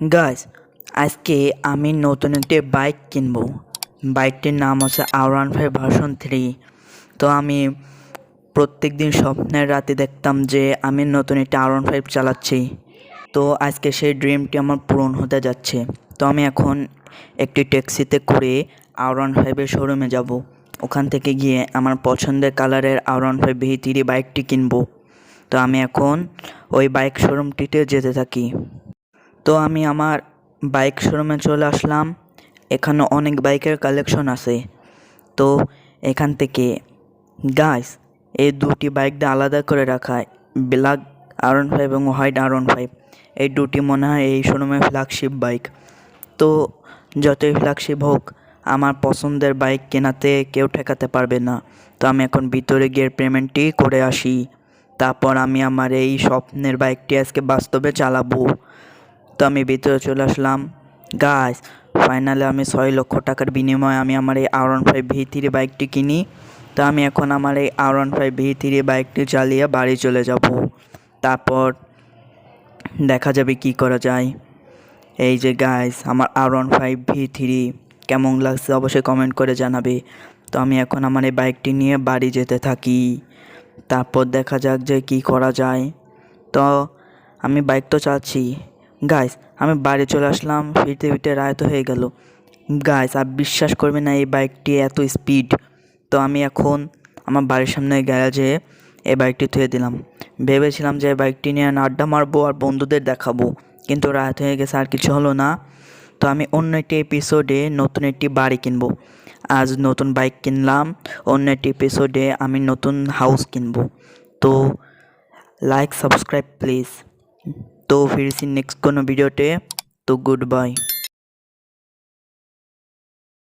Guys আজকে আমি নতুন একটি বাইক কিনবো। বাইকটির নাম হচ্ছে R one five version three তো আমি প্রত্যেক দিন স্বপ্নের রাতে দেখতাম যে আমি নতুন একটি আর ওয়ান ফাইভ চালাচ্ছি। তো আজকে সেই ড্রিমটি আমার পূরণ হতে যাচ্ছে। তো আমি এখন একটি ট্যাক্সিতে করে আর ওয়ান ফাইভের শোরুমে যাব। ওখান থেকে গিয়ে আমার পছন্দের কালারের আর ওয়ান ফাইভ ভি বাইকটি কিনবো। তো আমি এখন ওই বাইক শোরুমটিতে যেতে থাকি। তো আমি আমার বাইক শোরুমে চলে আসলাম। এখানে অনেক বাইকের কালেকশন আছে। তো এখান থেকে গাইস এই দুটি বাইকটা আলাদা করে রাখা ব্ল্যাক আর ওয়ান ফাইভ এবং হোয়াইট আর ওয়ান ফাইভ এই দুটি মনে হয় এই শোরুমের ফ্ল্যাগশিপ বাইক তো যতই ফ্ল্যাগশিপ হোক, আমার পছন্দের বাইক কেনাতে কেউ ঠেকাতে পারবে না। তো আমি এখন ভিতরে গিয়ে পেমেন্টটি করে আসি। তারপর আমি আমার এই স্বপ্নের বাইকটি আজকে বাস্তবে চালাবো। তো আমি ভিতরে চলে আসলাম। গাছ ফাইনালে আমি ছয় লক্ষ টাকার বিনিময়ে আমি আমার এই R one five V three বাইকটি কিনি। তো আমি এখন আমার এই R one five V three বাইকটি চালিয়ে বাড়ি চলে যাব। তারপর দেখা যাবে কি করা যায়। এই যে গাইস আমার R one five V three কেমন লাগছে অবশ্যই কমেন্ট করে জানাবে। তো আমি এখন আমার এই বাইকটি নিয়ে বাড়ি যেতে থাকি। তারপর দেখা যাক যে কি করা যায়। তো আমি বাইক তো চাচ্ছি গাইস আমি বাড়ি চলে আসলাম, ফিরতে ফিরতে রায় তো হয়ে গেল। গাইস আর বিশ্বাস করবে না এই বাইকটি এত স্পিড তো আমি এখন আমার বাড়ির সামনে গ্যারাজে এই বাইকটি থুয়ে দিলাম। ভেবেছিলাম যে বাইকটি নিয়ে আড্ডা মারবো আর বন্ধুদের দেখাবো, কিন্তু রাত হয়ে গেছে আর কিছু হলো না। তো আমি অন্য একটি এপিসোডে নতুন একটি বাড়ি কিনবো। আজ নতুন বাইক কিনলাম, অন্য একটি এপিসোডে আমি নতুন হাউস কিনবো। তো লাইক সাবস্ক্রাইব প্লিজ তো ফিরছি নেক্সট কোনো ভিডিওতে তো গুড বাই